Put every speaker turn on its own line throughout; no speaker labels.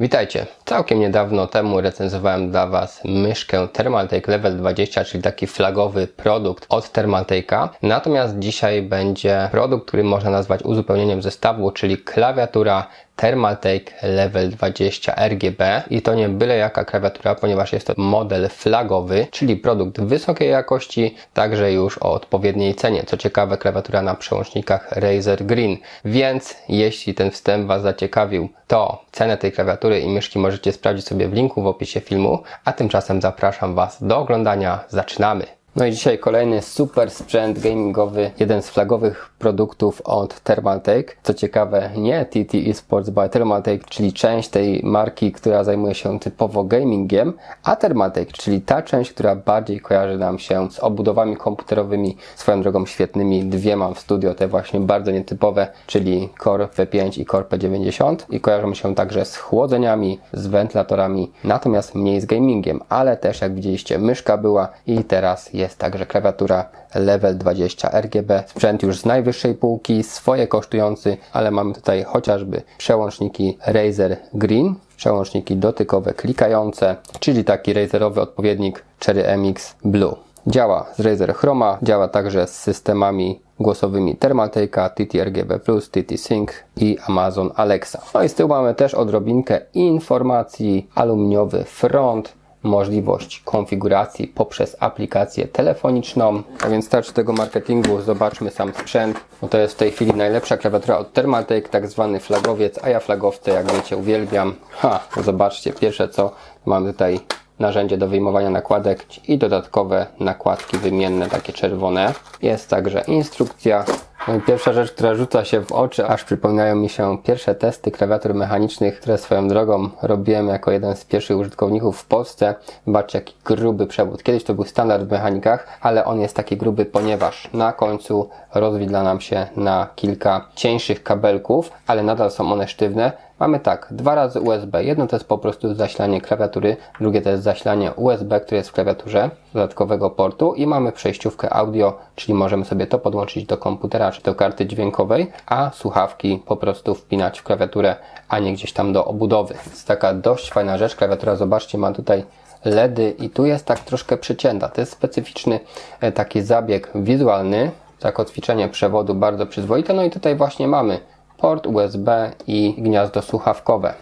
Witajcie. Całkiem niedawno temu recenzowałem dla Was myszkę Thermaltake Level 20, czyli taki flagowy produkt od Thermaltake'a. Natomiast dzisiaj będzie produkt, który można nazwać uzupełnieniem zestawu, czyli klawiatura Thermaltake Level 20 RGB i to nie byle jaka klawiatura, ponieważ jest to model flagowy, czyli produkt wysokiej jakości, także już o odpowiedniej cenie. Co ciekawe, klawiatura na przełącznikach Razer Green. Więc jeśli ten wstęp Was zaciekawił, to cenę tej klawiatury i myszki możecie sprawdzić sobie w linku w opisie filmu, a tymczasem zapraszam Was do oglądania. Zaczynamy! No i dzisiaj kolejny super sprzęt gamingowy, jeden z flagowych produktów od Thermaltake. Co ciekawe, nie TT Esports by Thermaltake, czyli część tej marki, która zajmuje się typowo gamingiem, a Thermaltake, czyli ta część, która bardziej kojarzy nam się z obudowami komputerowymi, swoją drogą świetnymi. Dwie mam w studio, te właśnie bardzo nietypowe, czyli Core V5 i Core P90 i kojarzą się także z chłodzeniami, z wentylatorami, natomiast mniej z gamingiem, ale też jak widzieliście myszka była i teraz jest także klawiatura Level 20 RGB. Sprzęt już z najwyższej półki, swoje kosztujący, ale mamy tutaj chociażby przełączniki Razer Green, przełączniki dotykowe klikające, czyli taki razerowy odpowiednik Cherry MX Blue. Działa z Razer Chroma, działa także z systemami głosowymi Thermaltake'a, TT RGB+, TT Sync i Amazon Alexa. No i z tyłu mamy też odrobinkę informacji, aluminiowy front, możliwość konfiguracji poprzez aplikację telefoniczną. A więc starczy tego marketingu, zobaczmy sam sprzęt. No to jest w tej chwili najlepsza klawiatura od Thermaltake, tak zwany flagowiec, a ja flagowce jak wiecie uwielbiam. Ha, zobaczcie, pierwsze co mamy tutaj narzędzie do wyjmowania nakładek i dodatkowe nakładki wymienne, takie czerwone. Jest także instrukcja. No pierwsza rzecz, która rzuca się w oczy, aż przypominają mi się pierwsze testy klawiatur mechanicznych, które swoją drogą robiłem jako jeden z pierwszych użytkowników w Polsce. Zobaczcie, jaki gruby przewód. Kiedyś to był standard w mechanikach, ale on jest taki gruby, ponieważ na końcu rozwidla nam się na kilka cieńszych kabelków, ale nadal są one sztywne. Mamy tak, dwa razy USB. Jedno to jest po prostu zasilanie klawiatury, drugie to jest zasilanie USB, które jest w klawiaturze, dodatkowego portu i mamy przejściówkę audio, czyli możemy sobie to podłączyć do komputera czy do karty dźwiękowej, a słuchawki po prostu wpinać w klawiaturę, a nie gdzieś tam do obudowy. Jest taka dość fajna rzecz. Klawiatura, zobaczcie, ma tutaj LEDy i tu jest tak troszkę przycięta. To jest specyficzny e, taki zabieg wizualny, zakotwiczenie przewodu bardzo przyzwoite. No i tutaj właśnie mamy port USB i gniazdo słuchawkowe.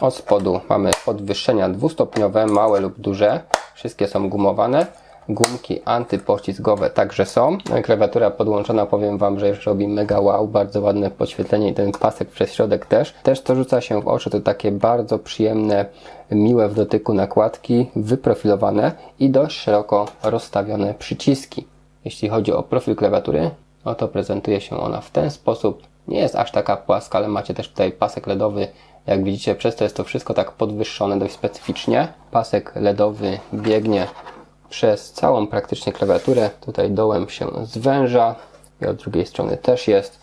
Od spodu mamy podwyższenia dwustopniowe, małe lub duże. Wszystkie są gumowane. Gumki antypoślizgowe także są. No klawiatura podłączona, powiem Wam, że już robi mega wow, bardzo ładne podświetlenie i ten pasek przez środek też. Też to rzuca się w oczy, to takie bardzo przyjemne, miłe w dotyku nakładki, wyprofilowane i dość szeroko rozstawione przyciski. Jeśli chodzi o profil klawiatury, no to prezentuje się ona w ten sposób. Nie jest aż taka płaska, ale macie też tutaj pasek LEDowy. Jak widzicie, przez to jest to wszystko tak podwyższone dość specyficznie. Pasek LEDowy biegnie przez całą praktycznie klawiaturę. Tutaj dołem się zwęża i od drugiej strony też jest.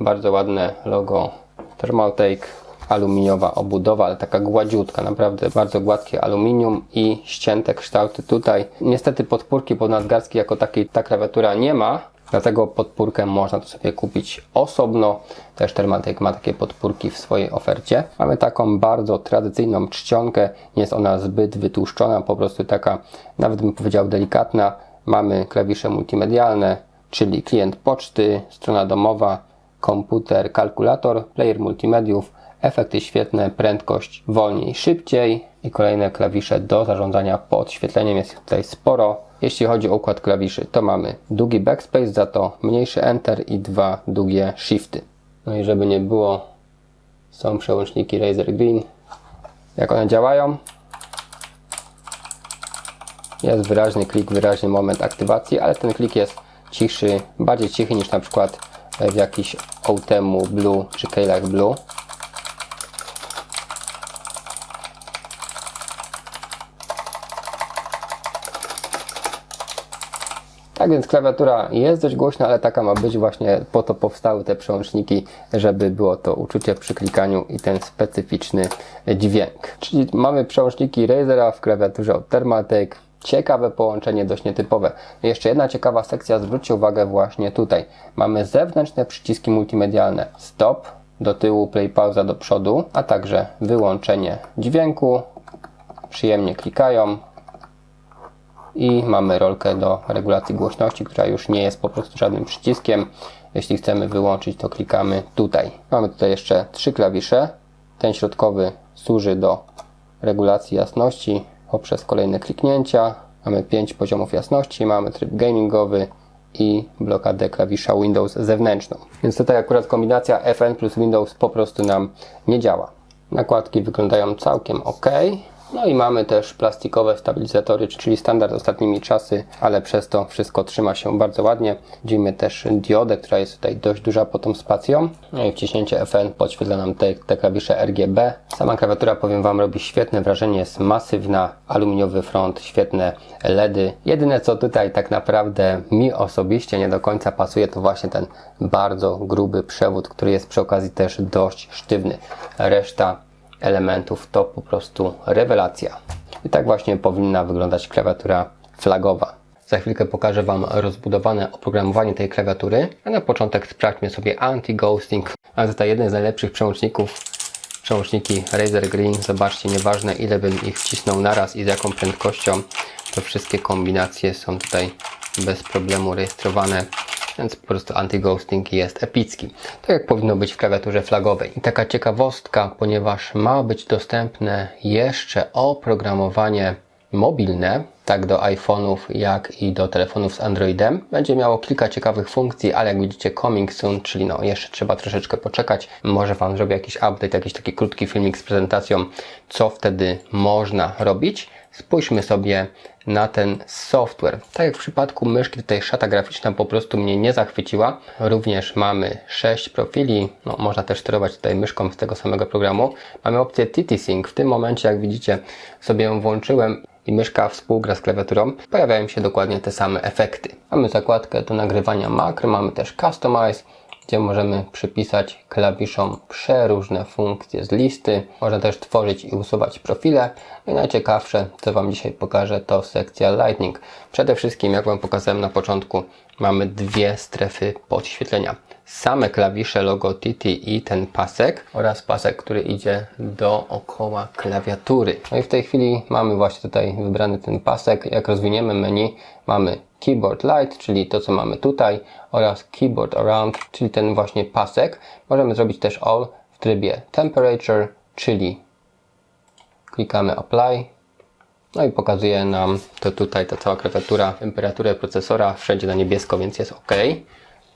Bardzo ładne logo Thermaltake. Aluminiowa obudowa, ale taka gładziutka, naprawdę bardzo gładkie aluminium i ścięte kształty tutaj. Niestety podpórki podnadgarstki jako takiej ta klawiatura nie ma, Dlatego podpórkę można to sobie kupić osobno. Też Thermaltake ma takie podpórki w swojej ofercie. Mamy taką bardzo tradycyjną czcionkę. Nie jest ona zbyt wytłuszczona, po prostu taka, nawet bym powiedział, delikatna. Mamy klawisze multimedialne, czyli klient poczty, strona domowa, komputer, kalkulator, player multimediów, efekty świetne, prędkość wolniej, szybciej i kolejne klawisze do zarządzania podświetleniem. Jest tutaj sporo. Jeśli chodzi o układ klawiszy, to mamy długi backspace, za to mniejszy enter i dwa długie shifty. No i żeby nie było, są przełączniki Razer Green. Jak one działają? Jest wyraźny klik, wyraźny moment aktywacji, ale ten klik jest cichszy, bardziej cichy niż na przykład w jakiś Outemu Blue czy Keylach Blue. Tak więc klawiatura jest dość głośna, ale taka ma być właśnie po to powstały te przełączniki, żeby było to uczucie przy klikaniu i ten specyficzny dźwięk. Czyli mamy przełączniki Razera w klawiaturze od Thermaltake. Ciekawe połączenie, dość nietypowe. Jeszcze jedna ciekawa sekcja, zwróćcie uwagę właśnie tutaj. Mamy zewnętrzne przyciski multimedialne. Stop, do tyłu, play pauza do przodu, a także wyłączenie dźwięku. Przyjemnie klikają i mamy rolkę do regulacji głośności, która już nie jest po prostu żadnym przyciskiem. Jeśli chcemy wyłączyć, to klikamy tutaj. Mamy tutaj jeszcze trzy klawisze. Ten środkowy służy do regulacji jasności poprzez kolejne kliknięcia. Mamy 5 poziomów jasności, mamy tryb gamingowy i blokadę klawisza Windows zewnętrzną. Więc tutaj akurat kombinacja FN plus Windows po prostu nam nie działa. Nakładki wyglądają całkiem ok. No i mamy też plastikowe stabilizatory, czyli standard ostatnimi czasy, ale przez to wszystko trzyma się bardzo ładnie. Widzimy też diodę, która jest tutaj dość duża pod tą spacją. No i wciśnięcie FN podświetla nam te, te klawisze RGB. Sama klawiatura, powiem Wam, robi świetne wrażenie, jest masywna, aluminiowy front, świetne LEDy. Jedyne co tutaj tak naprawdę mi osobiście nie do końca pasuje, to właśnie ten bardzo gruby przewód, który jest przy okazji też dość sztywny. Reszta elementów to po prostu rewelacja. I tak właśnie powinna wyglądać klawiatura flagowa. Za chwilkę pokażę Wam rozbudowane oprogramowanie tej klawiatury, a na początek sprawdźmy sobie anti-ghosting. Mam tutaj jeden z najlepszych przełączników, przełączniki Razer Green. Zobaczcie, nieważne ile bym ich wcisnął naraz i z jaką prędkością, to wszystkie kombinacje są tutaj bez problemu rejestrowane więc po prostu anti-ghosting jest epicki. Tak jak powinno być w klawiaturze flagowej. I taka ciekawostka, ponieważ ma być dostępne jeszcze oprogramowanie mobilne, tak do iPhone'ów, jak i do telefonów z Androidem. Będzie miało kilka ciekawych funkcji, ale jak widzicie coming soon, czyli no jeszcze trzeba troszeczkę poczekać. Może Wam zrobię jakiś update, jakiś taki krótki filmik z prezentacją, co wtedy można robić. Spójrzmy sobie na ten software. Tak jak w przypadku myszki, tutaj szata graficzna po prostu mnie nie zachwyciła. Również mamy 6 profili, no, można też sterować tutaj myszką z tego samego programu. Mamy opcję TT-Sync. W tym momencie, jak widzicie, sobie ją włączyłem i myszka współgra z klawiaturą, pojawiają się dokładnie te same efekty. Mamy zakładkę do nagrywania makro, mamy też Customize, gdzie możemy przypisać klawiszom przeróżne funkcje z listy. Można też tworzyć i usuwać profile. I najciekawsze, co Wam dzisiaj pokażę, to sekcja Lightning. Przede wszystkim, jak Wam pokazałem na początku, mamy dwie strefy podświetlenia. Same klawisze logo TT i ten pasek oraz pasek, który idzie dookoła klawiatury. No i w tej chwili mamy właśnie tutaj wybrany ten pasek. Jak rozwiniemy menu, mamy Keyboard Light, czyli to co mamy tutaj oraz Keyboard Around, czyli ten właśnie pasek. Możemy zrobić też All w trybie Temperature, czyli klikamy Apply. No i pokazuje nam to tutaj ta cała klawiatura, temperaturę procesora, wszędzie na niebiesko, więc jest OK.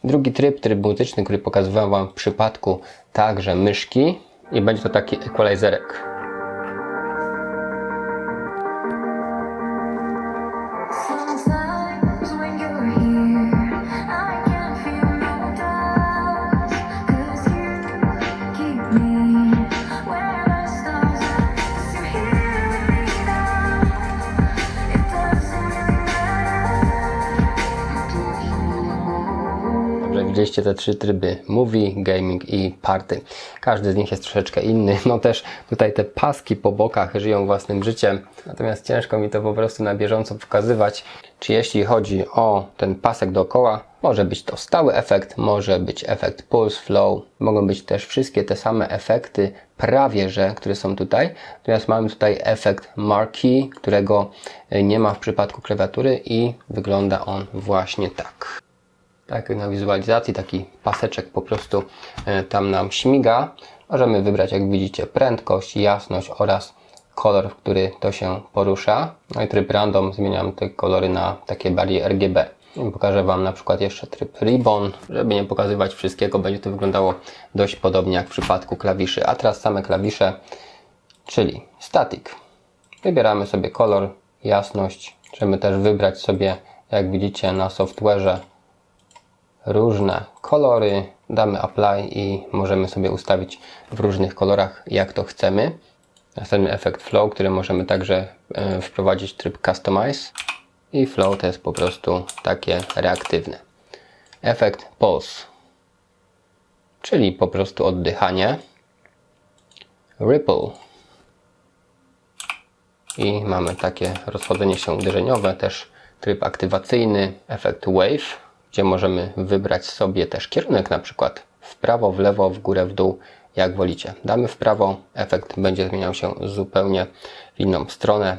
Drugi tryb, tryb muzyczny, który pokazywałem Wam w przypadku także myszki i będzie to taki equalizerek. Dobrze, widzieliście te trzy tryby Movie, Gaming i Party. Każdy z nich jest troszeczkę inny. No też tutaj te paski po bokach żyją własnym życiem. Natomiast ciężko mi to po prostu na bieżąco pokazywać. Czy jeśli chodzi o ten pasek dookoła, może być to stały efekt, może być efekt pulse flow, mogą być też wszystkie te same efekty, prawie że, które są tutaj. Natomiast mamy tutaj efekt marquee, którego nie ma w przypadku klawiatury i wygląda on właśnie tak. Tak jak na wizualizacji, taki paseczek po prostu e, tam nam śmiga. Możemy wybrać, jak widzicie, prędkość, jasność oraz kolor, w który to się porusza. No i tryb random zmieniam te kolory na takie bardziej RGB. Pokażę Wam na przykład jeszcze tryb Ribbon, żeby nie pokazywać wszystkiego, będzie to wyglądało dość podobnie jak w przypadku klawiszy. A teraz same klawisze, czyli static. Wybieramy sobie kolor, jasność. Możemy też wybrać sobie, jak widzicie na software'ze, różne kolory, damy apply i możemy sobie ustawić w różnych kolorach jak to chcemy. Następny efekt flow, który możemy także e, wprowadzić tryb customize i flow to jest po prostu takie reaktywne. Efekt pulse, czyli po prostu oddychanie. Ripple i mamy takie rozchodzenie się uderzeniowe, też tryb aktywacyjny, efekt wave, gdzie możemy wybrać sobie też kierunek, na przykład w prawo, w lewo, w górę, w dół, jak wolicie. Damy w prawo, efekt będzie zmieniał się zupełnie w inną stronę.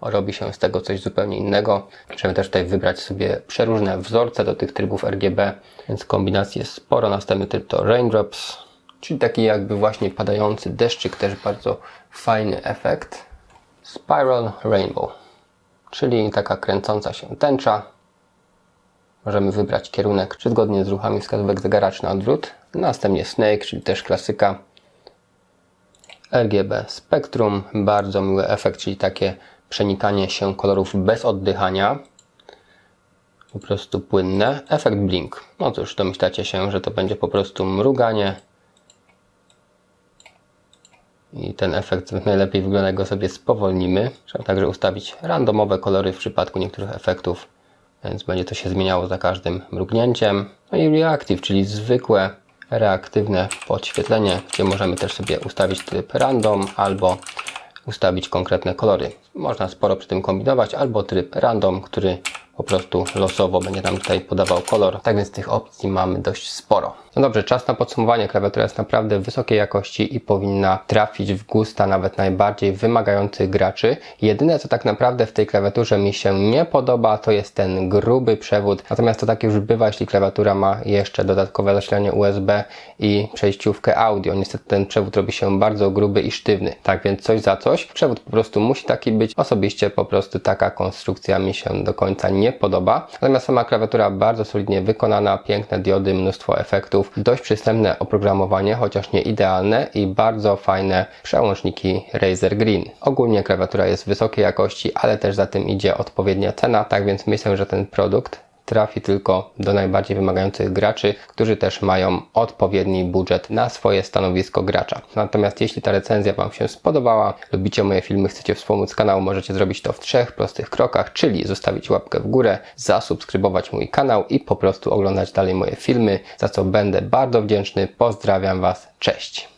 Robi się z tego coś zupełnie innego. Możemy też tutaj wybrać sobie przeróżne wzorce do tych trybów RGB, więc kombinacji jest sporo. Następny tryb to Raindrops, czyli taki jakby właśnie padający deszczyk, też bardzo fajny efekt. Spiral Rainbow, czyli taka kręcąca się tęcza. Możemy wybrać kierunek, czy zgodnie z ruchami wskazówek zegara, czy na odwrót. Następnie Snake, czyli też klasyka. RGB Spectrum, bardzo miły efekt, czyli takie przenikanie się kolorów bez oddychania. Po prostu płynne. Efekt Blink. No cóż, domyślacie się, że to będzie po prostu mruganie. I ten efekt najlepiej wygląda, go sobie spowolnimy. Trzeba także ustawić randomowe kolory w przypadku niektórych efektów, więc będzie to się zmieniało za każdym mrugnięciem. No i Reactive, czyli zwykłe reaktywne podświetlenie, gdzie możemy też sobie ustawić tryb random albo ustawić konkretne kolory. Można sporo przy tym kombinować, albo tryb random, który po prostu losowo będzie nam tutaj podawał kolor. Tak więc tych opcji mamy dość sporo. No dobrze, czas na podsumowanie. Klawiatura jest naprawdę wysokiej jakości i powinna trafić w gusta nawet najbardziej wymagających graczy. Jedyne co tak naprawdę w tej klawiaturze mi się nie podoba to jest ten gruby przewód. Natomiast to tak już bywa, jeśli klawiatura ma jeszcze dodatkowe zasilanie USB i przejściówkę audio. Niestety ten przewód robi się bardzo gruby i sztywny. Tak więc coś za coś. Przewód po prostu musi taki być. Osobiście po prostu taka konstrukcja mi się do końca nie podoba. Natomiast sama klawiatura bardzo solidnie wykonana, piękne diody, mnóstwo efektów, dość przystępne oprogramowanie, chociaż nie idealne i bardzo fajne przełączniki Razer Green. Ogólnie klawiatura jest wysokiej jakości, ale też za tym idzie odpowiednia cena, tak więc myślę, że ten produkt trafi tylko do najbardziej wymagających graczy, którzy też mają odpowiedni budżet na swoje stanowisko gracza. Natomiast jeśli ta recenzja Wam się spodobała, lubicie moje filmy, chcecie wspomóc kanał, możecie zrobić to w trzech prostych krokach, czyli zostawić łapkę w górę, zasubskrybować mój kanał i po prostu oglądać dalej moje filmy, za co będę bardzo wdzięczny. Pozdrawiam Was, cześć!